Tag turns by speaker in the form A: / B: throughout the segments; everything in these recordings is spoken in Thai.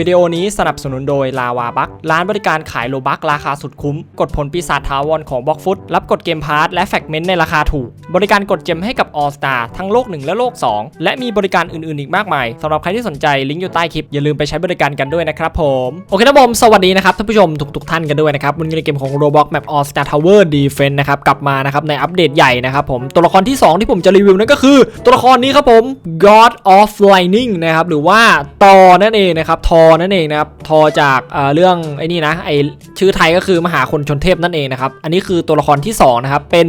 A: วิดีโอนี้สนับสนุนโดยลาวาบัคร้านบริการขายโลบักราคาสุดคุ้ม กดผลปีศาจทาวรของบล็อกฟุตรับกดเกมพาร์ทและแฟกเมนต์ในราคาถูก บริการกดเจมให้กับ All Star ทั้งโลก 1 และโลก 2 และมีบริการอื่นๆอีกมากมายสำหรับใครที่สนใจลิงก์อยู่ใต้คลิปอย่าลืมไปใช้บริการกันด้วยนะครับผมโอเคนะผมสวัสดีนะครับท่านผู้ชมทุกๆท่านกันด้วยนะครับวันนี้ในเกมของ Roblox Map All Star Tower Defense นะครับกลับมานะครับในอัปเดตใหญ่นะครับผมตัวละครที่ 2 ที่ผมจะรีวิวนั่นก็คือ ตัวละครนี้ครับผม God of Lightning นะครับหรือว่าตอนั่นเองนะครับทอนั่นเองนะครับทอจากเอ่อเรื่องไอ้นี่นะไอชื่อไทยก็คือมหาคนชนเทพนั่นเองนะครับอันนี้คือตัวละครที่สองนะครับเป็น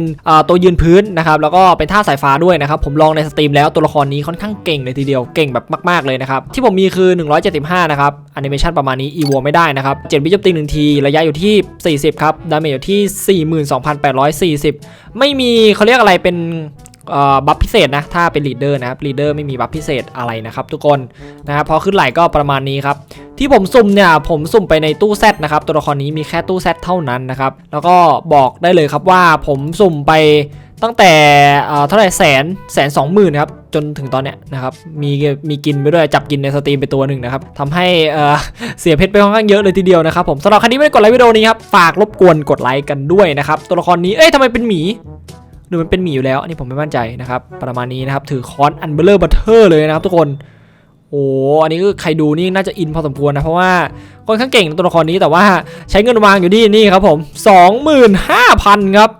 A: ตัวยืนพื้นนะครับแล้วก็เป็นท่าสายฟ้าด้วยนะครับผมลองในสตรีมแล้วตัวละครนี้ค่อนข้างเก่งเลยทีเดียวเก่งแบบมาก ๆเลยนะครับที่ผมมีคือ 175 นะครับแอนิเมชันประมาณนี้อีโวไม่ได้นะครับ7วิจตีหนึ่งทีระยะอยู่ที่ 40 ครับ ดาเมจอยู่ที่ 42,840 ไม่มีเขาเรียกอะไรเป็น บัฟพิเศษนะ ถ้าเป็นลีดเดอร์นะครับลีดเดอร์ไม่มีบัฟพิเศษอะไรนะครับทุกคนนะครับพอขึ้นไหลก็ประมาณนี้ครับ ที่ผมสุ่มเนี่ย ผมสุ่มไปในตู้แซดนะครับ ตัวละครนี้มีแค่ตู้แซดเท่านั้นนะครับ แล้วก็บอกได้เลยครับว่าผมสุ่มไปตั้งแต่เท่าไหร่แสนแสนสองหมื่นครับจนถึงตอนเนี้ยนะครับมีมีกินไปด้วยจับกินในสตรีมไปตัวหนึ่งนะครับทำให้เอ่อเสียเพชรไปค่อนข้างเยอะเลยทีเดียวนะครับผมสำหรับใครที่ไม่ได้กดไลค์วิดีโอนี้ครับฝากรบกวนกดไลค์กันด้วยนะครับตัวละครนี้เอ้ยทำไมเป็นหมี หรือมันเป็นหมีอยู่แล้วอันนี้ผมไม่มั่นใจนะครับ ประมาณนี้นะครับ ถือค้อนอันเบลเลอร์บัตเทอร์เลยนะครับทุกคนโอ้อันนี้คือใครดูนี่น่าจะอินพอสมควรนะ เพราะว่าค่อนข้างเก่งตัวละครนี้แต่ว่าใช้เงินวางอยู่ที่นี่ครับผม 25,000 ครับ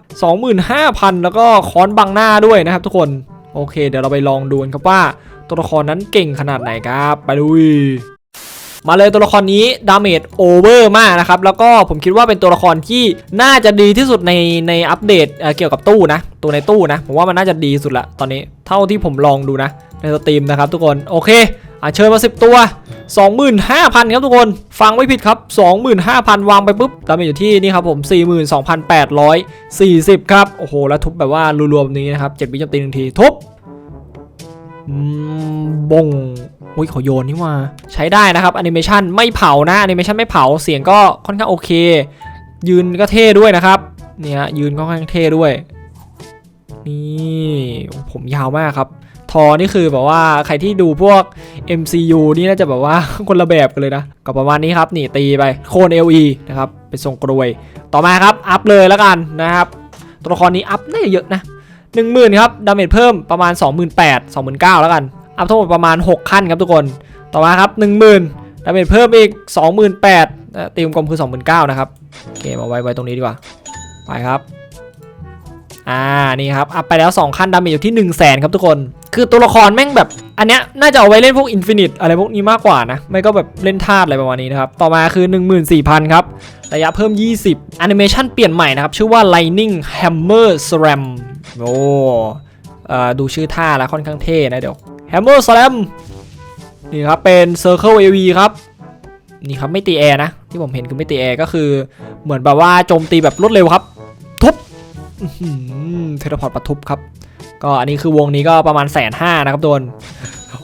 A: 25,000 แล้วก็ค้อนบังหน้าด้วยนะครับทุกคนโอเค เดี๋ยวเราไปลองดูกันครับว่าตัวละครนั้นเก่งขนาดไหนครับ ไปลุย มาเลยตัวละครนี้ดาเมจโอเวอร์มากนะครับ แล้วก็ผมคิดว่าเป็นตัวละครที่น่าจะดีที่สุดในในอัปเดตเเกี่ยวกับตู้นะ ตัวในตู้นะ ผมว่ามันน่าจะดีสุดละตอนนี้เท่าที่ผมลองดูนะ ในสตรีมนะครับทุกคน โอเคอะเชิญมา 10 ตัว 25,000 ครับทุกคน ฟังไม่ผิดครับ 25,000 วางไปปุ๊บดาเมจอยู่ที่นี่ครับผม 42,840 ครับ โอ้โห แล้วทุบแบบว่ารวมๆนี้นะครับ 7วิจำตีหนึ่งที ทุบบง อุ้ยขาโยนนี่ว่าใช้ได้นะครับแอนิเมชันไม่เผานะแอนิเมชันไม่เผาเสียงก็ค่อนข้างโอเค ยืนก็เท่ด้วยนะครับเนี่ยยืนก็ค่อนข้างเท่ด้วยนี่ผมยาวมากครับทอนี่คือแบบว่าใครที่ดูพวก MCU นี่น่าจะแบบว่าคนละแบบกันเลยนะ ก็ประมาณนี้ครับ นี่ตีไปโคน LE นะครับเป็นทรงกรวย ต่อมาครับ อัพเลยแล้วกันนะครับ ตัวละครนี้อัพน่าจะเยอะนะ 10,000 ครับ ดาเมจเพิ่มประมาณ 28,000 29,000 แล้วกัน อัพทั้งหมดประมาณ 6 ขั้นครับทุกคน ต่อมาครับ 10,000ดาเมจเพิ่มอีก 28,000นะตีมกลมคือ 29,000นะครับโอเคมาไว้ไว้ตรงนี้ดีกว่า ไปครับอ่านี่ครับอัพไปแล้ว 2 ขั้นดาเมจอยู่ที่ 1 0 0 0 0แสนครับทุกคน คือตัวละครแม่งแบบ อันเนี้ยน่าจะเอาไว้เล่นพวกอินฟินิตอะไรพวกนี้มากกว่านะ ไม่ก็แบบเล่นธาตุอะไรประมาณนี้นะครับ ต่อมาคือ 14,000 ครับ ระยะเพิ่ม 20แอนิเมชันเปลี่ยนใหม่นะครับ ชื่อว่า Lightning Hammer Slam โอ้เออดูชื่อท่าแล้วค่อนข้างเท่นะเดี๋ยว Hammer Slam นี่ครับเป็น Circle AV ครับ นี่ครับไม่ตีแอร์นะ ที่ผมเห็นคือไม่ตีแอร์ก็คือเหมือนแบบว่าโจมตีแบบรวดเร็วครับ ทุบเทเลพอร์ตปะทุบครับ ก็อันนี้คือวงนี้ก็ประมาณแสนห้านะครับโดน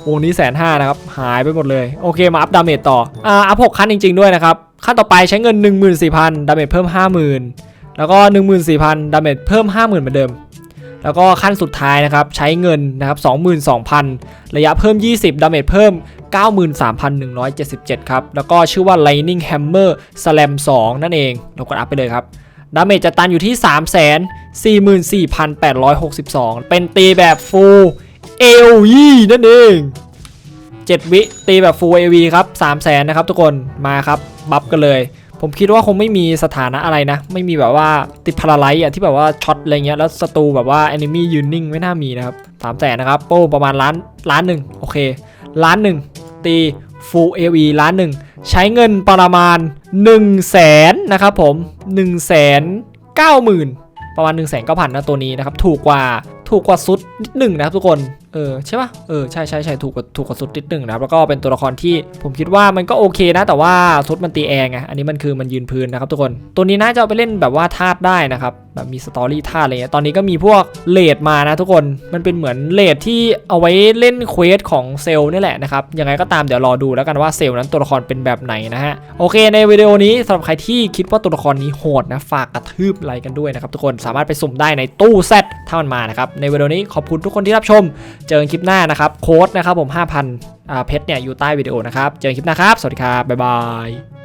A: วงนี้แสนห้านะครับ หายไปหมดเลย โอเคมาอัพดาเมจต่ออ่าอัพหกขั้นจริง ๆด้วยนะครับขั้นต่อไปใช้เงิน 14,000ดาเมจเพิ่ม 50,000 แล้วก็ 14,000ดาเมจเพิ่ม 50,000 เหมือนเดิม แล้วก็ขั้นสุดท้ายนะครับใช้เงินนะครับ22,000 ระยะเพิ่ม 20 ดาเมจเพิ่ม 93,177 ครับ แล้วก็ชื่อว่า Lightning Hammer Slam 2 นั่นเองเรากดอัพไปเลยครับ ดาเมจจะตันอยู่ที่ 344,862 เป็นตีแบบ Full AOE นั่นเอง 7 วิตีแบบ Full AV ครับ3 0 0แสนนะครับทุกคนมาครับ บัฟกันเลย ผมคิดว่าคงไม่มีสถานะอะไรนะ ไม่มีแบบว่าติดพาราไลท์อะที่แบบว่าช็อตอะไรเงี้ยแล้วศัตรูแบบว่าแอนิมียืนนิ่งไม่น่ามีนะครับ3 0 0แสนนะครับโป้ประมาณล้านล้านหนึ่งโอเคล้านหนึ่งตี Full AV ล้านหนึ่งใช้เงินประมาณ1 0 0 0 0แสนนะครับผม1 9 0 0 0 0ประมาณ1 9 0 0 0นะตัวนี้นะครับถูกกว่าถูกกว่าซุดนิดหนึ่งนะครับทุกคน เออใช่ปะเออใช่ใช่ใช่ถูกกว่าถูกกว่าซุดนิดหนึ่งนะครับแล้วก็เป็นตัวละครที่ผมคิดว่ามันก็โอเคนะ แต่ว่าซุดมันตีแองไงอันนี้มันคือมันยืนพื้นนะครับทุกคน ตัวนี้น่าจะเอาไปเล่นแบบว่าธาตุได้นะครับแบบมีสตอรี่ธาตุอะไรเงี้ยตอนนี้ก็มีพวกเลดมานะทุกคนมันเป็นเหมือนเลดที่เอาไว้เล่นเควสของเซลล์นี่แหละนะครับยังไงก็ตามเดี๋ยวรอดูแล้วกันว่าเซลล์นั้นตัวละครเป็นแบบไหนนะฮะโอเค ในวิดีโอนี้สำหรับใครที่คิดว่าตัวละครนี้โหดนะฝากกระทืบไลค์กันด้วยนะครับทุกคนสามารถไปสุ่มได้ในตู้แซดถ้ามันมานะครับในวิดีโอนี้ขอบคุณทุกคนที่รับชมเจอกันคลิปหน้านะครับ โค้ดนะครับผม 5,000อ่าเพชรเนี่ยอยู่ใต้วิดีโอนะครับ เจอกันคลิปหน้าครับ สวัสดีครับ บ๊ายบาย